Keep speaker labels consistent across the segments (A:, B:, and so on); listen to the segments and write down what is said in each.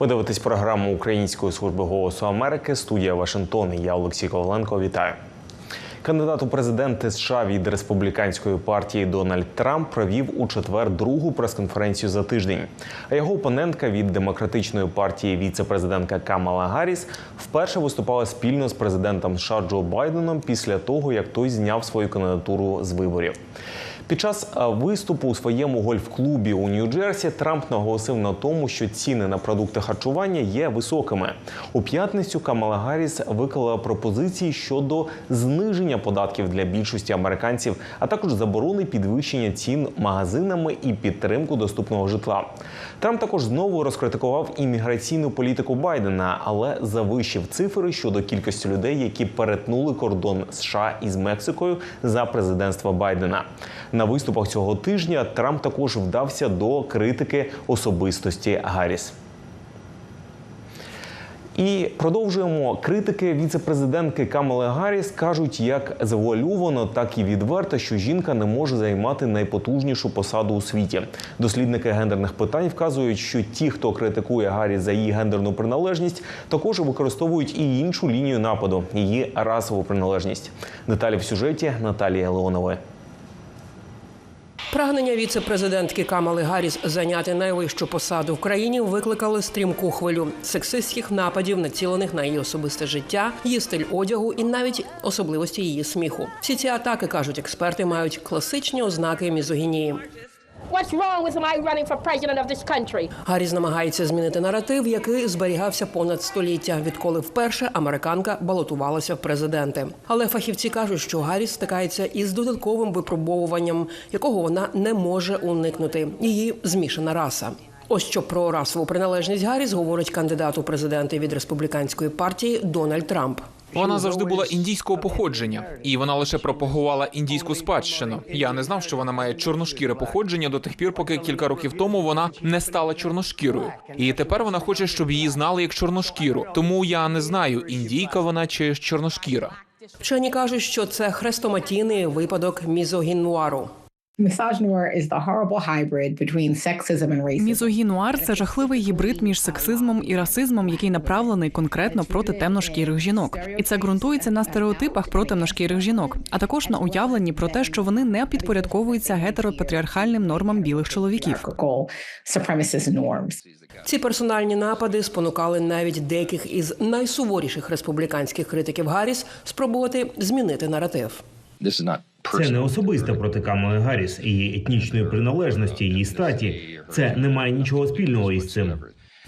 A: Ви дивитесь програму Української служби голосу Америки. Студія Вашингтон. Я Олексій Коваленко. Вітаю. Кандидат у президенти США від республіканської партії Дональд Трамп провів у четвер другу прес-конференцію за тиждень. А його опонентка від демократичної партії віце-президентка Камала Гарріс вперше виступала спільно з президентом США Джо Байденом після того, як той зняв свою кандидатуру з виборів. Під час виступу у своєму гольф-клубі у Нью-Джерсі Трамп наголосив на тому, що ціни на продукти харчування є високими. У п'ятницю Камала Гарріс виклала пропозиції щодо зниження податків для більшості американців, а також заборони підвищення цін магазинами і підтримку доступного житла. Трамп також знову розкритикував імміграційну політику Байдена, але завищив цифри щодо кількості людей, які перетнули кордон США із Мексикою за президентства Байдена. На виступах цього тижня Трамп також вдався до критики особистості Гарріс. І продовжуємо критики віце-президентки Камали Гарріс кажуть як завуальовано, так і відверто, що жінка не може займати найпотужнішу посаду у світі. Дослідники гендерних питань вказують, що ті, хто критикує Гарріс за її гендерну приналежність, також використовують і іншу лінію нападу її расову приналежність. Деталі в сюжеті Наталії Леонової.
B: Прагнення віце-президентки Камали Гарріс зайняти найвищу посаду в країні викликали стрімку хвилю сексистських нападів, націлених на її особисте життя, її стиль одягу і навіть особливості її сміху. Всі ці атаки кажуть експерти, мають класичні ознаки мізогінії.
C: What's wrong with my running for president of this country?
B: Гарріс намагається змінити наратив, який зберігався понад століття, відколи вперше американка балотувалася в президенти. Але фахівці кажуть, що Гарріс стикається із додатковим випробовуванням, якого вона не може уникнути. Її змішана раса. Ось що про расову приналежність Гарріс говорить кандидат у президенти від республіканської партії Дональд Трамп.
D: Вона завжди була індійського походження, і вона лише пропагувала індійську спадщину. Я не знав, що вона має чорношкіре походження до тих пір, поки кілька років тому вона не стала чорношкірою. І тепер вона хоче, щоб її знали як чорношкіру. Тому я не знаю, індійка вона чи чорношкіра.
B: Вчені кажуть, що це хрестоматійний випадок мізогінуару.
E: Misogynoir is the horrible hybrid between sexism.
F: Мізогінуар це жахливий гібрид між сексизмом і расизмом, який направлений конкретно проти темношкірих жінок. І це ґрунтується на стереотипах про темношкірих жінок, а також на уявленні про те, що вони не підпорядковуються гетеропатріархальним нормам білих чоловіків.
B: Ці персональні напади спонукали навіть деяких із найсуворіших республіканських критиків Гарріс спробувати змінити наратив.
G: This is not
H: Це не особисте проти Камали Гарріс її етнічної приналежності, її статі. Це не має нічого спільного із цим.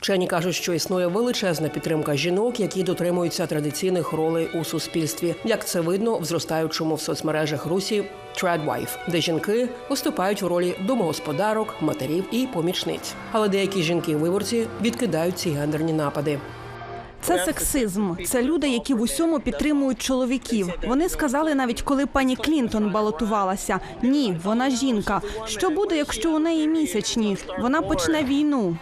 B: Вчені кажуть, що існує величезна підтримка жінок, які дотримуються традиційних ролей у суспільстві, як це видно в зростаючому в соцмережах Русі Тредвайф, де жінки виступають в ролі домогосподарок, матерів і помічниць. Але деякі жінки-виборці відкидають ці гендерні напади.
I: Це сексизм. Це люди, які в усьому підтримують чоловіків. Вони сказали навіть, коли пані Клінтон балотувалася. Ні, вона жінка. Що буде, якщо у неї місячні? Вона почне війну.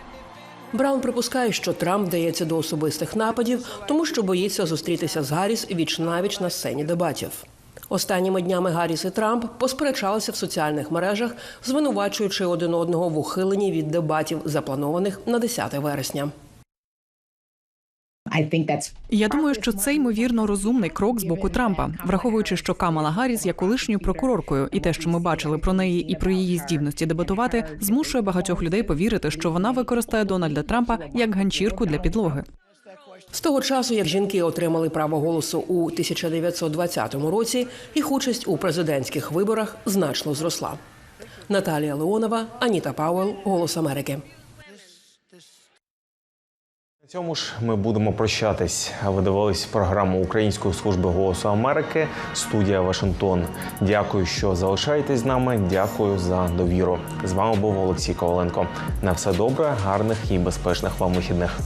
B: Браун припускає, що Трамп вдається до особистих нападів, тому що боїться зустрітися з Гарріс віч навіч на сцені дебатів. Останніми днями Гарріс і Трамп посперечалися в соціальних мережах, звинувачуючи один одного в ухиленні від дебатів, запланованих на 10 вересня.
E: I
F: Я думаю, що це ймовірно розумний крок з боку Трампа, враховуючи, що Камала Гарріс є колишньою прокуроркою, і те, що ми бачили про неї і про її здібності дебатувати, змушує багатьох людей повірити, що вона використає Дональда Трампа як ганчірку для підлоги.
B: З того часу, як жінки отримали право голосу у 1920 році, їх участь у президентських виборах значно зросла. Наталія Леонова, Аніта Пауел, Голос Америки.
A: Цьому ж ми будемо прощатись. Ви дивились програму Української служби голосу Америки. Студія Вашингтон. Дякую, що залишаєтесь з нами. Дякую за довіру. З вами був Олексій Коваленко. На все добре, гарних і безпечних вам вихідних.